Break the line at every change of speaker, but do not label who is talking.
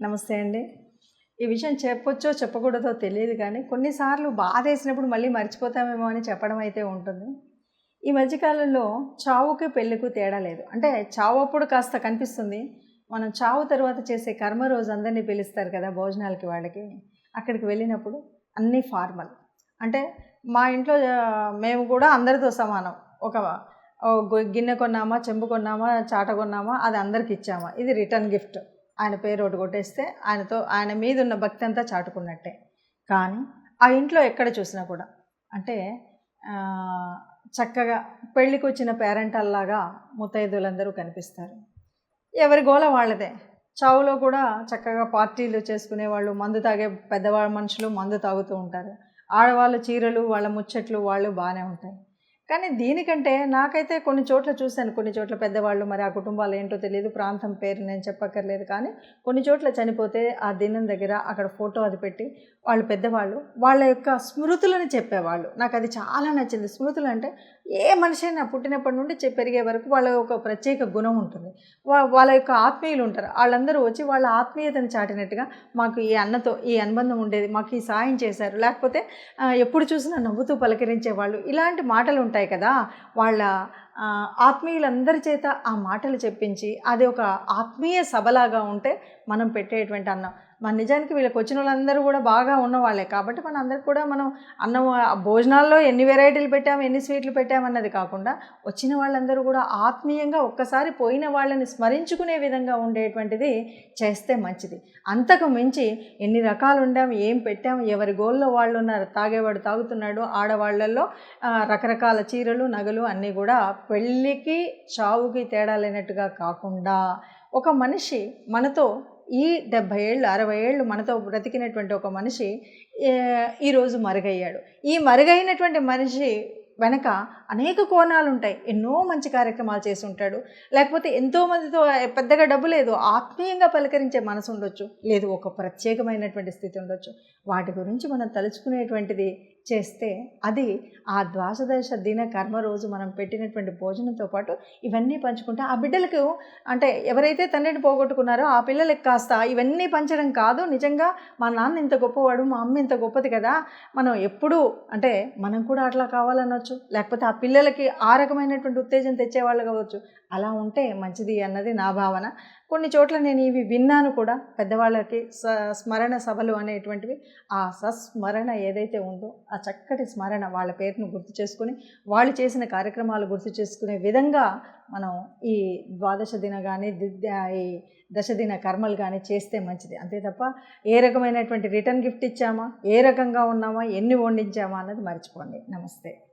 నమస్తే అండి. ఈ విషయం చెప్పొచ్చో చెప్పకూడదో తెలియదు కానీ కొన్నిసార్లు బాధ వేసినప్పుడు మళ్ళీ మర్చిపోతామేమో అని చెప్పడం అయితే ఉంటుంది. ఈ మధ్యకాలంలో చావుకి పెళ్ళికి తేడా లేదు. అంటే చావు అప్పుడు కాస్త కనిపిస్తుంది. మనం చావు తర్వాత చేసే కర్మ రోజు అందరినీ పిలుస్తారు కదా భోజనాలకి వాళ్ళకి. అక్కడికి వెళ్ళినప్పుడు అన్నీ ఫార్మల్. అంటే మా ఇంట్లో మేము కూడా అందరితో సమానం. ఒక గిన్నె కొన్నామా చెంబు కొన్నామా చాట కొన్నామా అది అందరికి ఇచ్చామా. ఇది రిటర్న్ గిఫ్ట్. ఆయన పేరు ఒకటి కొట్టేస్తే ఆయనతో ఆయన మీద ఉన్న భక్తి అంతా చాటుకున్నట్టే. కానీ ఆ ఇంట్లో ఎక్కడ చూసినా కూడా అంటే చక్కగా పెళ్ళికి వచ్చిన పేరెంటల్లాగా ముత్తైదులందరూ కనిపిస్తారు. ఎవరి గోల వాళ్ళదే. చావులో కూడా చక్కగా పార్టీలు చేసుకునేవాళ్ళు మందు తాగే పెద్దవాళ్ళ మనుషులు మందు తాగుతూ ఉంటారు. ఆడవాళ్ళ చీరలు వాళ్ళ ముచ్చట్లు వాళ్ళు బాగానే ఉంటాయి. కానీ దీనికంటే నాకైతే కొన్ని చోట్ల చూశాను. కొన్ని చోట్ల పెద్దవాళ్ళు మరి ఆ కుటుంబాలు ఏంటో తెలియదు. ప్రాంతం పేరు నేను చెప్పక్కర్లేదు. కానీ కొన్ని చోట్ల చనిపోతే ఆ దినం దగ్గర అక్కడ ఫోటో అది పెట్టి వాళ్ళు పెద్దవాళ్ళు వాళ్ళ యొక్క స్మృతులను చెప్పేవాళ్ళు. నాకు అది చాలా నచ్చింది. స్మృతులు అంటే ఏ మనిషి అయినా పుట్టినప్పటి నుండి పెరిగే వరకు వాళ్ళ ఒక ప్రత్యేక గుణం ఉంటుంది. వా- వాళ్ళ యొక్క ఆత్మీయులు ఉంటారు. వాళ్ళందరూ వచ్చి వాళ్ళ ఆత్మీయతను చాటినట్టుగా మాకు ఈ అన్నతో ఈ అనుబంధం ఉండేది మాకు ఈ సాయం చేశారు. లేకపోతే ఎప్పుడు చూసినా నవ్వుతూ పలకరించే వాళ్ళు ఇలాంటి మాటలు ఉంటాయి కదా వాళ్ళ ఆత్మీయులందరి చేత ఆ మాటలు చెప్పించి అది ఒక ఆత్మీయ సభలాగా ఉంటే మనం పెట్టేటువంటి అన్నం. మన నిజానికి వీళ్ళకి వచ్చిన వాళ్ళందరూ కూడా బాగా ఉన్నవాళ్ళే. కాబట్టి మన అందరికి కూడా మనం అన్నం భోజనాల్లో ఎన్ని వెరైటీలు పెట్టాము ఎన్ని స్వీట్లు పెట్టామన్నది కాకుండా వచ్చిన వాళ్ళందరూ కూడా ఆత్మీయంగా ఒక్కసారి పోయిన వాళ్ళని స్మరించుకునే విధంగా ఉండేటువంటిది చేస్తే మంచిది. అంతకు మించి ఎన్ని రకాలు ఉండాము ఏం పెట్టాము ఎవరి గోల్లో వాళ్ళు ఉన్నారు తాగేవాడు తాగుతున్నాడు ఆడవాళ్ళల్లో రకరకాల చీరలు నగలు అన్నీ కూడా పెళ్ళికి చావుకి తేడా లేనట్టుగా కాకుండా ఒక మనిషి మనతో ఈ డెబ్భై ఏళ్ళు అరవై ఏళ్ళు మనతో బ్రతికినటువంటి ఒక మనిషి ఈరోజు మరుగయ్యాడు. ఈ మరుగైనటువంటి మనిషి వెనక అనేక కోణాలు ఉంటాయి ఎన్నో మంచి కార్యక్రమాలు చేసి ఉంటాడు లేకపోతే ఎంతోమందితో పెద్దగా డబ్బు లేదు. ఆత్మీయంగా పలకరించే మనసు ఉండొచ్చు. లేదు ఒక ప్రత్యేకమైనటువంటి స్థితి ఉండొచ్చు. వాటి గురించి మనం తలుచుకునేటువంటిది చేస్తే అది ఆ ద్వాదశ దిన కర్మ రోజు మనం పెట్టినటువంటి భోజనంతో పాటు ఇవన్నీ పంచుకుంటే ఆ బిడ్డలకు అంటే ఎవరైతే తండ్రిని పోగొట్టుకున్నారో ఆ పిల్లలకి కాస్త ఇవన్నీ పంచడం కాదు. నిజంగా మా నాన్న ఇంత గొప్పవాడు మా అమ్మ ఇంత గొప్పది కదా మనం ఎప్పుడూ అంటే మనం కూడా అట్లా కావాలనొచ్చు. లేకపోతే ఆ పిల్లలకి ఆ రకమైనటువంటి ఉత్తేజం తెచ్చేవాళ్ళు కావచ్చు. అలా ఉంటే మంచిది అన్నది నా భావన. కొన్ని చోట్ల నేను ఇవి విన్నాను కూడా పెద్దవాళ్ళకి స స్మరణ సభలు అనేటువంటివి. ఆ సస్మరణ ఏదైతే ఉందో ఆ చక్కటి స్మరణ వాళ్ళ పేరును గుర్తు చేసుకుని వాళ్ళు చేసిన కార్యక్రమాలు గుర్తు చేసుకునే విధంగా మనం ఈ ద్వాదశ దిన కానీ ఈ దశదిన కర్మలు కానీ చేస్తే మంచిది. అంతే తప్ప ఏ రకమైనటువంటి రిటర్న్ గిఫ్ట్ ఇచ్చామా ఏ రకంగా ఉన్నామా ఎన్ని వండించామా అన్నది మర్చిపోండి. నమస్తే.